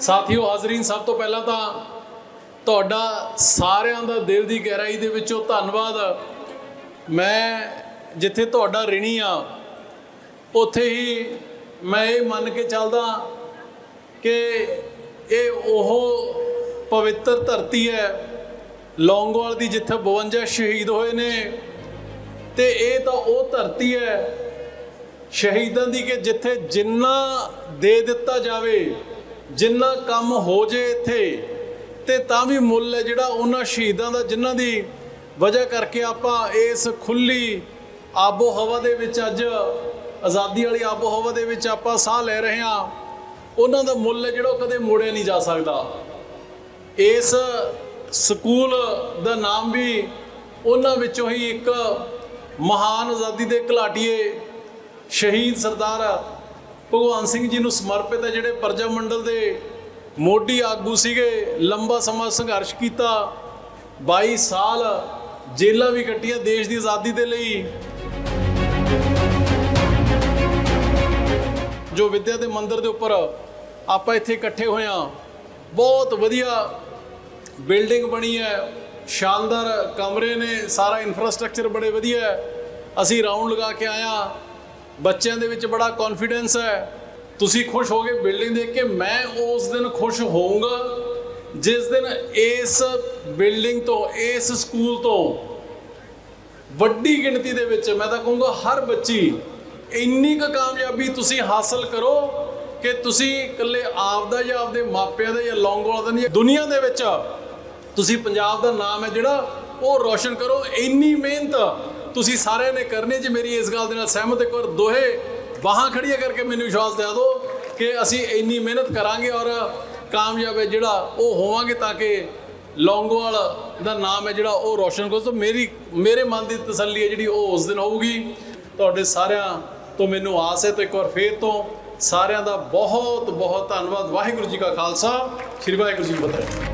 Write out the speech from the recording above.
ਸਾਥੀਓ ਹਾਜ਼ਰੀਨ, ਸਭ ਤੋਂ ਪਹਿਲਾਂ ਤਾਂ ਤੁਹਾਡਾ ਸਾਰਿਆਂ ਦਾ ਦਿਲ ਦੀ ਗਹਿਰਾਈ ਦੇ ਵਿੱਚੋਂ ਧੰਨਵਾਦ। ਮੈਂ ਜਿੱਥੇ ਤੁਹਾਡਾ ਰਿਣੀ ਆ, ਉੱਥੇ ਹੀ ਮੈਂ ਇਹ ਮੰਨ ਕੇ ਚੱਲਦਾ ਕਿ ਇਹ ਉਹ ਪਵਿੱਤਰ ਧਰਤੀ ਹੈ, ਲੌਂਗੋਵਾਲ ਦੀ ਜਿੱਥੇ 52 ਸ਼ਹੀਦ ਹੋਏ ਨੇ, ਤੇ ਇਹ ਤਾਂ ਉਹ ਧਰਤੀ ਹੈ ਸ਼ਹੀਦਾਂ ਦੀ ਕਿ ਜਿੱਥੇ ਜਿੰਨਾ ਦੇ ਦਿੱਤਾ ਜਾਵੇ, ਜਿੰਨਾ ਕੰਮ ਹੋ ਜੇ ਇੱਥੇ, ਤੇ ਤਾਂ ਵੀ ਮੁੱਲ ਹੈ ਜਿਹੜਾ ਉਹਨਾਂ ਸ਼ਹੀਦਾਂ ਦਾ, ਜਿਨ੍ਹਾਂ ਦੀ ਵਜ੍ਹਾ ਕਰਕੇ ਆਪਾਂ ਇਸ ਖੁੱਲੀ ਆਬੋ ਹਵਾ ਦੇ ਵਿੱਚ ਅੱਜ, ਆਜ਼ਾਦੀ ਵਾਲੀ ਆਬੋ ਹਵਾ ਦੇ ਵਿੱਚ ਆਪਾਂ ਸਾਹ ਲੈ ਰਹੇ ਹਾਂ, ਉਹਨਾਂ ਦਾ ਮੁੱਲ ਹੈ ਜਿਹੜਾ ਉਹ ਕਦੇ ਮੋੜਿਆ ਨਹੀਂ ਜਾ ਸਕਦਾ। ਇਸ ਸਕੂਲ ਦਾ ਨਾਮ ਵੀ ਉਹਨਾਂ ਵਿੱਚੋਂ ਹੀ ਇੱਕ ਮਹਾਨ ਆਜ਼ਾਦੀ ਦੇ ਘਲਾਟੀਏ ਸ਼ਹੀਦ ਸਰਦਾਰ ਭਗਵਾਨ ਸਿੰਘ ਜੀ ਨੂੰ ਸਮਰਪਿਤ ਹੈ ਜਿਹੜੇ ਪ੍ਰਜਾ ਮੰਡਲ ਦੇ ਮੋਢੀ ਆਗੂ ਸੀਗੇ, ਲੰਬਾ ਸਮਾਂ ਸੰਘਰਸ਼ ਕੀਤਾ 22 ਸਾਲ ਜੇਲਾਂ ਵੀ ਕੱਟੀਆਂ ਦੇਸ਼ ਦੀ ਆਜ਼ਾਦੀ ਦੇ ਲਈ। ਜੋ ਵਿਦਿਆ ਦੇ ਮੰਦਿਰ ਦੇ ਉੱਪਰ ਆਪਾਂ ਇੱਥੇ ਇਕੱਠੇ ਹੋਏ ਹਾਂ, ਬਹੁਤ ਵਧੀਆ ਬਿਲਡਿੰਗ ਬਣੀ ਹੈ, ਸ਼ਾਨਦਾਰ ਕਮਰੇ ਨੇ, ਸਾਰਾ ਇਨਫਰਾਸਟ੍ਰਕਚਰ ਬੜੇ ਵਧੀਆ ਹੈ। ਅਸੀਂ ਰਾਉਂਡ ਲਗਾ ਕੇ ਆਇਆ ਬੱਚਿਆਂ ਦੇ ਵਿੱਚ ਬੜਾ ਕੌਨਫੀਡੈਂਸ ਹੈ। ਤੁਸੀਂ ਖੁਸ਼ ਹੋਗੇ ਬਿਲਡਿੰਗ ਦੇਖ ਕੇ, ਮੈਂ ਉਸ ਦਿਨ ਖੁਸ਼ ਹੋਊਂਗਾ। ਜਿਸ ਦਿਨ ਇਸ ਬਿਲਡਿੰਗ ਤੋਂ, ਇਸ ਸਕੂਲ ਤੋਂ ਵੱਡੀ ਗਿਣਤੀ ਦੇ ਵਿੱਚ ਮੈਂ ਤਾਂ ਕਹੂੰਗਾ ਹਰ ਬੱਚੀ ਇੰਨੀ ਕੁ ਕਾਮਯਾਬੀ ਤੁਸੀਂ ਹਾਸਲ ਕਰੋ ਕਿ ਤੁਸੀਂ ਇਕੱਲੇ ਆਪ ਦਾ ਜਾਂ ਆਪਦੇ ਮਾਪਿਆਂ ਦਾ ਜਾਂ ਲੌਂਗੋਵਾਲ ਦਾ ਨਹੀਂ, ਦੁਨੀਆ ਦੇ ਵਿੱਚ ਤੁਸੀਂ ਪੰਜਾਬ ਦਾ ਨਾਮ ਹੈ ਜਿਹੜਾ, ਉਹ ਰੋਸ਼ਨ ਕਰੋ। ਇੰਨੀ ਮਿਹਨਤ ਤੁਸੀਂ ਸਾਰਿਆਂ ਨੇ ਕਰਨੀ ਜੇ ਮੇਰੀ ਇਸ ਗੱਲ ਦੇ ਨਾਲ ਸਹਿਮਤ। ਇੱਕ ਵਾਰ ਦੋਹੇ ਬਾਹਾਂ ਖੜੀਆਂ ਕਰਕੇ ਮੈਨੂੰ ਵਿਸ਼ਵਾਸ ਦਿਆ ਦਿਓ ਕਿ ਅਸੀਂ ਇੰਨੀ ਮਿਹਨਤ ਕਰਾਂਗੇ ਔਰ ਕਾਮਯਾਬ ਹੈ ਜਿਹੜਾ ਉਹ ਹੋਵਾਂਗੇ ਤਾਂ ਕਿ ਲੌਂਗੋਵਾਲ ਦਾ ਨਾਮ ਹੈ ਜਿਹੜਾ ਉਹ ਰੋਸ਼ਨ ਕਰੋ। ਸੋ ਮੇਰੀ, ਮੇਰੇ ਮਨ ਦੀ ਤਸੱਲੀ ਹੈ ਜਿਹੜੀ ਉਹ ਉਸ ਦਿਨ ਹੋਊਗੀ। ਤੁਹਾਡੇ ਸਾਰਿਆਂ ਤੋਂ ਮੈਨੂੰ ਆਸ ਹੈ। ਤੇ ਇੱਕ ਵਾਰ ਫੇਰ ਤੋਂ ਸਾਰਿਆਂ ਦਾ ਬਹੁਤ ਬਹੁਤ ਧੰਨਵਾਦ। ਵਾਹਿਗੁਰੂ ਜੀ ਕਾ ਖਾਲਸਾ, ਸ੍ਰੀ ਵਾਹਿਗੁਰੂ ਜੀ ਕੀ ਫਤਿਹ।